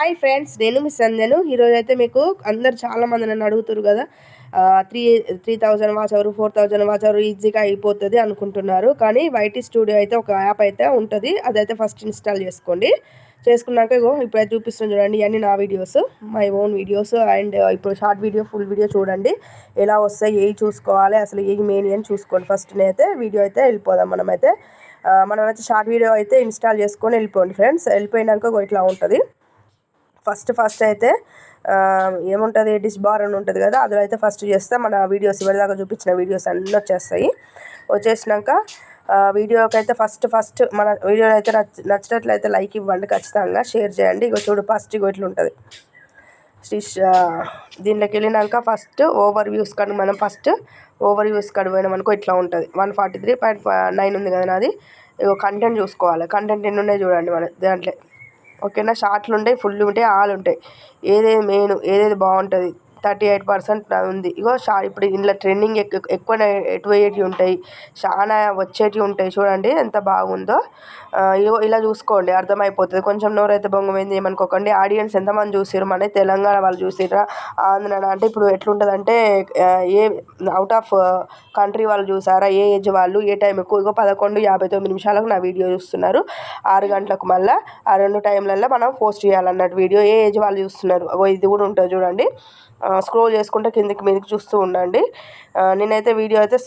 Hi friends నేను మీ సంధ్యను ఈరోజు అయితే మీకు అందరు చాలా మంది నన్ను అడుగుతారు కదా. Three three thousand watch hour four thousand watch hour ఈజీగా అయిపోతుంది అనుకుంటున్నారు. కానీ వైటీ స్టూడియో అయితే ఒక యాప్ అయితే ఉంటుంది. అదైతే ఫస్ట్ ఇన్స్టాల్ చేసుకోండి. చేసుకున్నాక ఇగో ఇప్పుడైతే చూపిస్తున్నాను చూడండి ఇవన్నీ నా videos my own videos. And ఇప్పుడు షార్ట్ వీడియో ఫుల్ వీడియో చూడండి. ఎలా వస్తాయి ఏవి చూసుకోవాలి అసలు ఏవి మెయిన్ అని చూసుకోండి. ఫస్ట్ అయితే వీడియో అయితే వెళ్ళిపోదాం మనమైతే. మనమైతే షార్ట్ వీడియో అయితే ఇన్స్టాల్ చేసుకొని వెళ్ళిపోండి ఫ్రెండ్స్. వెళ్ళిపోయినాక ఇట్లా ఉంటుంది. ఫస్ట్ ఫస్ట్ అయితే ఏముంటుంది డిష్ బార్ అని ఉంటుంది కదా అందులో అయితే ఫస్ట్ చేస్తే. మన వీడియోస్ ఇవరిదాకా చూపించిన వీడియోస్ అన్నీ వచ్చేస్తాయి. వచ్చేసినాక వీడియోకి అయితే ఫస్ట్ ఫస్ట్ మన వీడియో అయితే నచ్చ నచ్చినట్లయితే లైక్ ఇవ్వండి ఖచ్చితంగా షేర్ చేయండి. ఇక చూడు ఫస్ట్ ఇగో ఇట్లా ఉంటుంది. డిష్ దీంట్లోకి వెళ్ళినాక ఫస్ట్ ఓవర్ వ్యూస్ కానీ మనం ఫస్ట్ ఓవర్ వ్యూస్ కాడ పోయినామనుకో ఇట్లా ఉంటుంది. One forty three point nine ఉంది కదా నాది. ఇగో కంటెంట్ చూసుకోవాలి. కంటెంట్ ఎన్ని ఉన్నాయి చూడండి మన దాంట్లో. ఓకేనా? షార్ట్లు ఉంటాయి ఫుల్ ఉంటాయి ఆల్ ఉంటాయి ఏదేది మెయిన్ ఏదేది బాగుంటుంది? థర్టీ ఎయిట్ పర్సెంట్ ఉంది. ఇగో షా ఇప్పుడు ఇందులో ట్రెండింగ్ ఎక్కువ ఎక్కువ ఎటువయ్యేటివి ఉంటాయి. చాలా వచ్చేటివి ఉంటాయి చూడండి ఎంత బాగుందో. ఇగో ఇలా చూసుకోండి అర్థమైపోతుంది. కొంచెం నోరైతే బొంగమైంది ఏమనుకోకండి. ఆడియన్స్ ఎంతమంది చూసారు మన తెలంగాణ వాళ్ళు చూసిరా ఆంధ్ర అంటే ఇప్పుడు ఎట్లుంటుంది ఏ అవుట్ ఆఫ్ కంట్రీ వాళ్ళు చూసారా? ఏ ఏజ్ వాళ్ళు? ఏ టైం ఎక్కువ ఇగో పదకొండు యాభై తొమ్మిది నిమిషాలకు నా వీడియో చూస్తున్నారు. ఆరు గంటలకు మళ్ళీ ఆ రెండు టైంలలో మనం పోస్ట్ చేయాలన్నట్టు వీడియో. ఏ ఏజ్ వాళ్ళు చూస్తున్నారు? ఇది కూడా ఉంటుంది చూడండి. స్క్రోల్ చేసుకుంటే కిందికి మీదకి చూస్తూ ఉండండి. నేనైతే వీడియో అయితే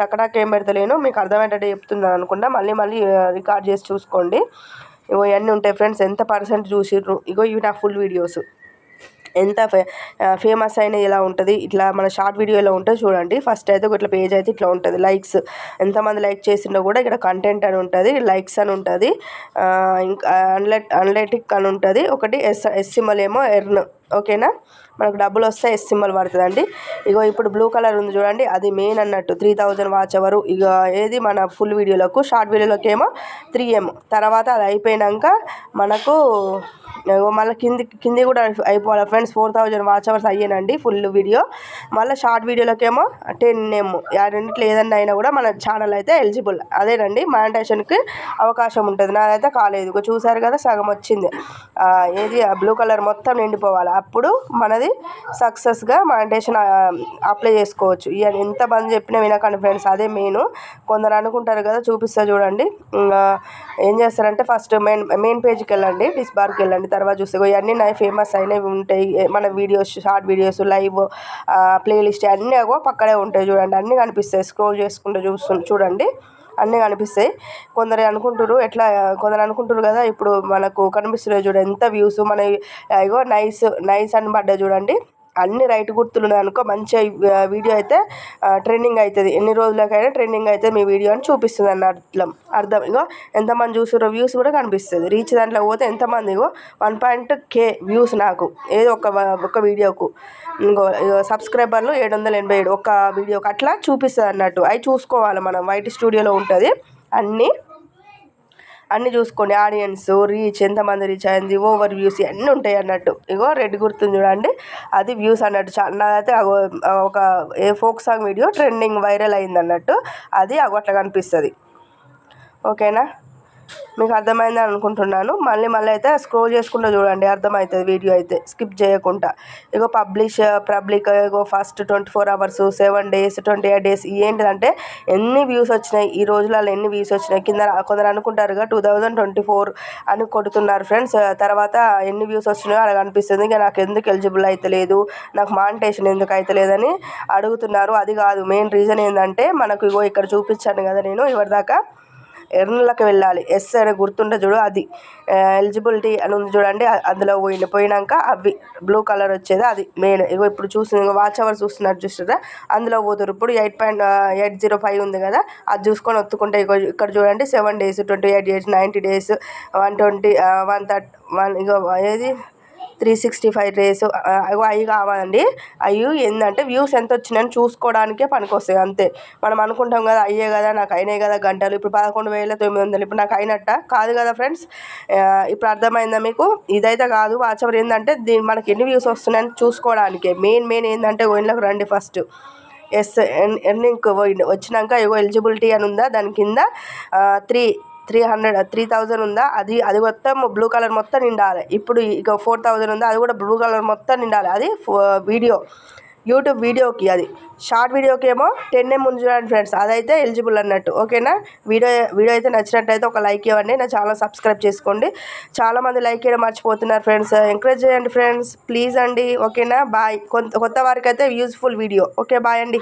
టకటాక్ ఏం పెడతలేను. మీకు అర్థమయ్యేటట్టు చెప్తున్నాను అనుకుంటా. మళ్ళీ మళ్ళీ రికార్డ్ చేసి చూసుకోండి. ఇగో ఇవన్నీ ఉంటాయి ఫ్రెండ్స్ ఎంత పర్సెంట్ చూసిర్రు. ఇగో ఇవి నా ఫుల్ వీడియోస్. ఎంత ఫే ఫేమస్ అయిన ఎలా ఉంటుంది? ఇట్లా మన షార్ట్ వీడియో ఎలా ఉంటుంది చూడండి. ఫస్ట్ అయితే ఇట్లా పేజ్ అయితే ఇట్లా ఉంటుంది. లైక్స్. ఎంతమంది లైక్ చేసిండో కూడా ఇక్కడ కంటెంట్ అని ఉంటుంది. లైక్స్ అని ఉంటుంది. ఇంకా అన్లెట్ అన్లెటిక్ అని ఉంటుంది. ఒకటి ఎస్ ఎస్సిమల్ ఏమో ఎర్న్. ఓకేనా? మనకు డబ్బులు వస్తే ఎస్ సింబల్ పడుతుందండి. ఇగో ఇప్పుడు బ్లూ కలర్ ఉంది చూడండి. అది మెయిన్ అన్నట్టు త్రీ థౌజండ్ వాచ్ అవరు ఇక ఏది మన ఫుల్ వీడియోలకు షార్ట్ వీడియోలకు ఏమో త్రీ ఎం తర్వాత అది అయిపోయినాక మనకు మళ్ళీ కింది కింది కూడా అయిపోవాలి friends four thousand watch hours అయ్యానండి ఫుల్ వీడియో మళ్ళీ షార్ట్ వీడియోలకేమో టెన్ ఎమ్ ఆ రెండిట్లో ఏదన్నా అయినా కూడా మన ఛానల్ అయితే ఎలిజిబుల్ అదేనండి మానిటేషన్కి అవకాశం ఉంటుంది. నాదైతే కాలేదు. చూసారు కదా సగం వచ్చింది. ఏది? బ్లూ కలర్ మొత్తం నిండిపోవాలి. అప్పుడు మనది సక్సెస్గా మానిటేషన్ అప్లై చేసుకోవచ్చు. ఇక ఎంతమంది చెప్పినా వినకండి ఫ్రెండ్స్. అదే మెయిన్. కొందరు అనుకుంటారు కదా చూపిస్తా చూడండి. ఏం చేస్తారంటే ఫస్ట్ మెయిన్ మెయిన్ పేజ్కి వెళ్ళండి డిస్బార్కి వెళ్ళండి. తర్వాత చూస్తే ఇవన్నీ నా ఫేమస్ అయినవి ఉంటాయి. మన videos short videos live playlist అన్నీ పక్కనే ఉంటాయి చూడండి. అన్నీ కనిపిస్తాయి. స్క్రోల్ చేసుకుంటూ చూస్తు చూడండి. అన్నీ కనిపిస్తాయి. కొందరు అనుకుంటారు ఎట్లా కొందరు అనుకుంటారు కదా ఇప్పుడు మనకు కనిపిస్తున్నాయి చూడు ఎంత వ్యూస్ మన ఇగో నైస్ నైస్ అని పడ్డాయి చూడండి. అన్ని రైట్ గుర్తులు అనుకో మంచిగా వీడియో అయితే ట్రెండింగ్ అవుతుంది ఎన్ని రోజులకైనా ట్రెండింగ్ అవుతుంది మీ వీడియో అని చూపిస్తుంది అన్న అర్థం. అర్థం. ఇగో ఎంతమంది చూసారో వ్యూస్ కూడా కనిపిస్తుంది. రీచ్ దాంట్లో పోతే ఎంతమంది ఇగో వన్ పాయింట్ కే వ్యూస్ నాకు. ఏదో ఒక ఒక వీడియోకు. ఇంకో సబ్స్క్రైబర్లు ఏడు వందల ఎనభై ఏడు. ఒక వీడియోకి అట్లా చూపిస్తుంది అన్నట్టు. అవి చూసుకోవాలి మనం. వైట్ స్టూడియోలో ఉంటుంది. అన్నీ అన్నీ చూసుకోండి. ఆడియన్స్ రీచ్ ఎంతమంది రీచ్ అయింది ఓవర్ వ్యూస్ అన్నీ ఉంటాయి అన్నట్టు. ఇగో రెడ్ గుర్తుంది చూడండి. అది వ్యూస్ అన్నట్టు. నాదైతే ఒక a folk song video trending viral అయింది అన్నట్టు. అది అగో అట్లా కనిపిస్తుంది. ఓకేనా మీకు అర్థమైందని అనుకుంటున్నాను. మళ్ళీ మళ్ళీ అయితే స్క్రోల్ చేసుకుంటూ చూడండి. అర్థమవుతుంది వీడియో అయితే. స్కిప్ చేయకుండా. ఇగో పబ్లిష్ పబ్లిక్ ఇగో first twenty four hours seven days twenty eight days ఏంటిదంటే ఎన్ని వ్యూస్ వచ్చినాయి? ఈ రోజులలో ఎన్ని వ్యూస్ వచ్చినాయి? కింద కొందరు అనుకుంటారుగా టూ థౌజండ్ ట్వంటీ ఫోర్ అని కొడుతున్నారు ఫ్రెండ్స్ తర్వాత ఎన్ని వ్యూస్ వచ్చినాయో అలా అనిపిస్తుంది ఇంకా నాకు ఎందుకు ఎలిజిబుల్ అయితే లేదు? నాకు మానిటేషన్ ఎందుకు అయితే లేదని అడుగుతున్నారు. అది కాదు మెయిన్ రీజన్ ఏంటంటే మనకు ఇగో ఇక్కడ చూపించాను కదా నేను ఇవరిదాకా ఎర్నలకు వెళ్ళాలి. ఎస్ అని గుర్తుంటే చూడు అది. ఎలిజిబిలిటీ అని ఉంది చూడండి. అందులో పోయింది పోయినాక అవి బ్లూ కలర్ వచ్చేది అది మెయిన్. ఇగో ఇప్పుడు చూసి వాచ్ అవర్ చూస్తున్నారు చూస్తుందా అందులో పోతారు ఇప్పుడు eight point eight zero five ఉంది కదా అది చూసుకొని ఒత్తుకుంటే ఇగో ఇక్కడ చూడండి. Seven days twenty eight days ninety days one twenty one thirty one ఇగో ఏది? త్రీ సిక్స్టీ ఫైవ్ డేస్ అవి కావాలండి అవి ఏంటంటే వ్యూస్ ఎంత వచ్చినాయని చూసుకోవడానికే పనికొస్తాయి అంతే. మనం అనుకుంటాం కదా అయ్యే కదా నాకు అయినాయి కదా గంటలు. ఇప్పుడు పదకొండు వేల తొమ్మిది వందలు ఇప్పుడు నాకు అయినట్ట? కాదు కదా ఫ్రెండ్స్ ఇప్పుడు అర్థమైందా మీకు? ఇదైతే కాదు. వాచవర్ ఏంటంటే దీని మనకి ఎన్ని వ్యూస్ వస్తున్నాయని చూసుకోవడానికే. మెయిన్ మెయిన్ ఏంటంటే ఓయిన్లోకి రండి ఫస్ట్. ఎస్ ఎర్నింగ్ వచ్చినాక ఏవో ఎలిజిబిలిటీ అని ఉందా? దాని కింద three three hundred three thousand ఉందా? అది అది మొత్తం బ్లూ కలర్ మొత్తం నిండాలి. ఇప్పుడు ఇక ఫోర్ థౌజండ్ ఉందా? అది కూడా బ్లూ కలర్ మొత్తం నిండాలి. అది వీడియో యూట్యూబ్ వీడియోకి అది. షార్ట్ వీడియోకి ఏమో టెన్ ఎం ఉంది చూడండి ఫ్రెండ్స్ అదైతే ఎలిజిబుల్ అన్నట్టు. ఓకేనా? వీడియో వీడియో అయితే నచ్చినట్టయితే ఒక లైక్ ఇవ్వండి. నా ఛానల్ సబ్స్క్రైబ్ చేసుకోండి. చాలామంది లైక్ చేయడం మర్చిపోతున్నారు ఫ్రెండ్స్ ఎంకరేజ్ చేయండి ఫ్రెండ్స్ ప్లీజ్ అండి. ఓకేనా? బాయ్ కొంత కొత్త వారికి అయితే యూజ్ఫుల్ వీడియో ఓకే బాయ్ అండి.